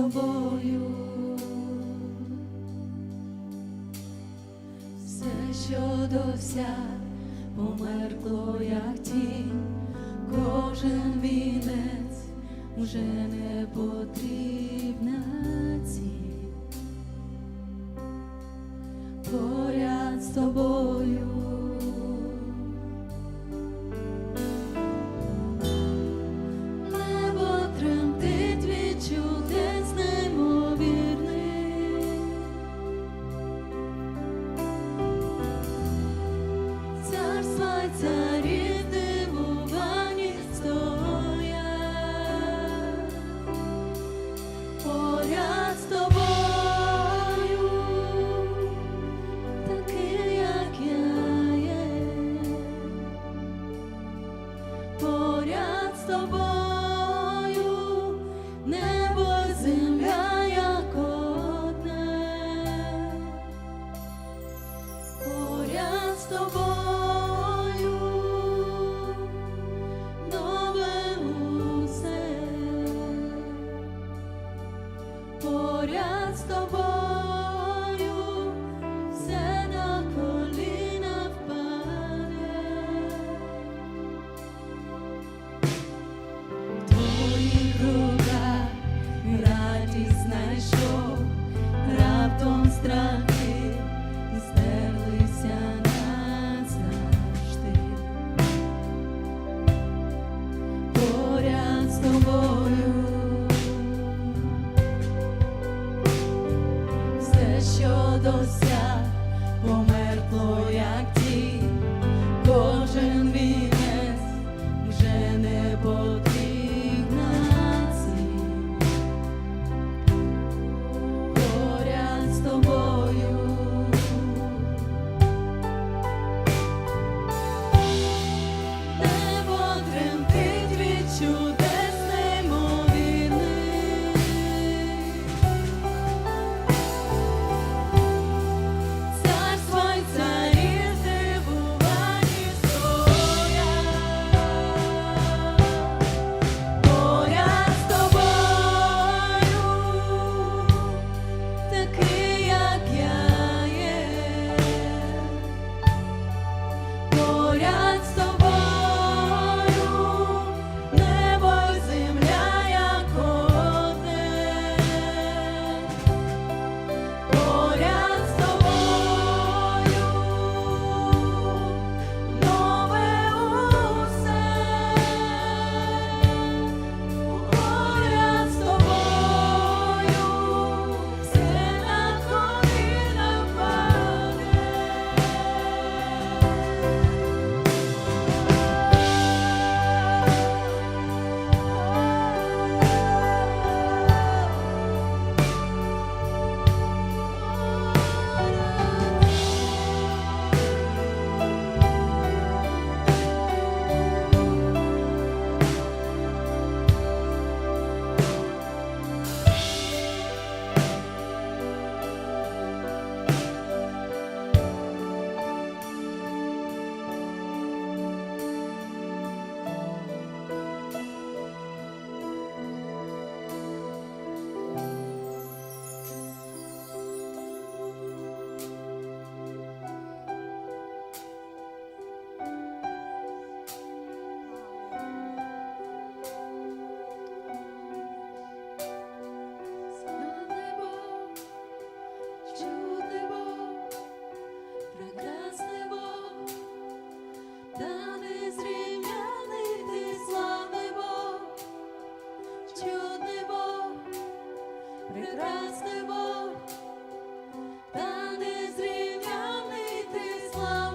тобою. Все, що досяг, померкло, як тінь, кожен вінець уже не потрібна ціль. Тобою, такий, як я. Поряд з тобою, небо, земля, як одне. Поряд з тобою, померкло, як тінь, slow.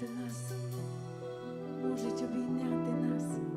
захистити нас, можуть обійняти нас.